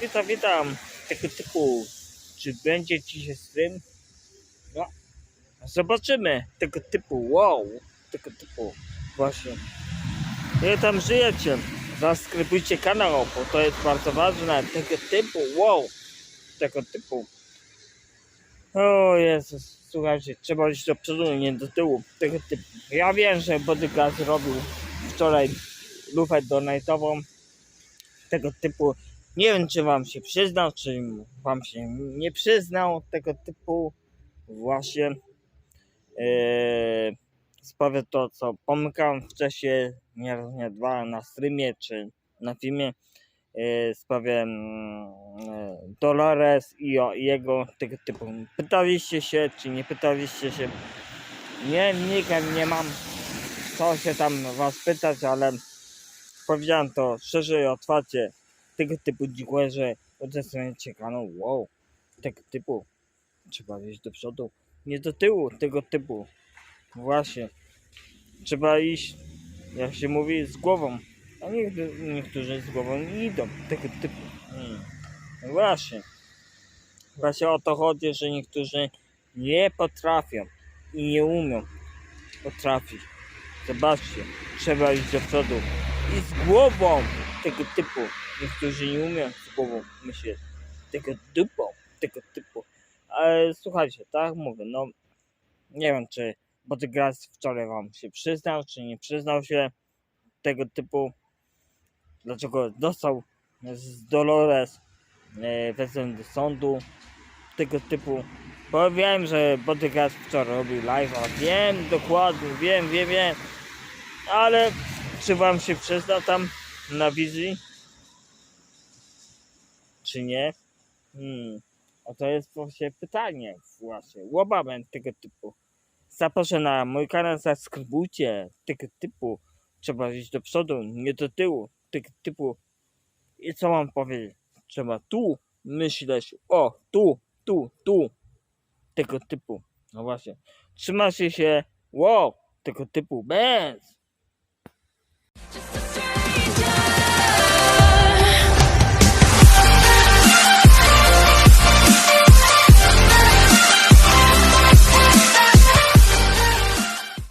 witam, witam. Tego typu, czy będzie dzisiaj stream? No, zobaczymy. Tego typu, wow. Tego typu, właśnie. Ile tam żyjecie? Zaskrybujcie kanał, bo to jest bardzo ważne. Tego typu, wow. Tego typu. O Jezus, słuchajcie, trzeba iść do przodu, nie do tyłu. Tego typu. Ja wiem, że Bodyguard zrobił wczoraj lufę donatową tego typu. Nie wiem, czy wam się przyznał, czy wam się nie przyznał tego typu właśnie yy, sprawę to, co pomykałem wcześniej, nie raz, nie dwa na streamie, czy na filmie yy, sprawie mm, yy, Dolores i o jego tego typu. Pytaliście się, czy nie pytaliście się? Nie, nikt nie mam co się tam was pytać, ale powiedziałem to szczerze i otwarcie. Tego typu dziękuję, że udostępniacie kanał. Wow, tego typu. Trzeba iść do przodu, nie do tyłu, tego typu. Właśnie. Trzeba iść, jak się mówi, z głową. A niektórzy, niektórzy z głową nie idą, tego typu. Hmm. No Właśnie. Właśnie o to chodzi, że niektórzy nie potrafią i nie umią potrafić. Zobaczcie, trzeba iść do przodu i z głową tego typu. Niektórzy nie umieją z głową myśleć tego typu, tego typu. Ale słuchajcie, tak mówię, no nie wiem czy Bodygras wczoraj wam się przyznał, czy nie przyznał się tego typu. Dlaczego dostał z Dolores e, wezmę do sądu tego typu. Bo wiem, że Bodygras wczoraj robił live, a wiem dokładnie, wiem, wiem, wiem. Ale czy wam się przyznał tam na wizji? Czy nie? Hmm. O to jest właśnie pytanie właśnie. Łobament tego typu. Zaproszę na mój kanał, zaskrybujcie tego typu. Trzeba iść do przodu, nie do tyłu. Tego typu. I co mam powiedzieć? Trzeba tu myśleć. O, tu, tu, tu. Tego typu. No właśnie. Trzymacie się. Wow, tego typu. Bez.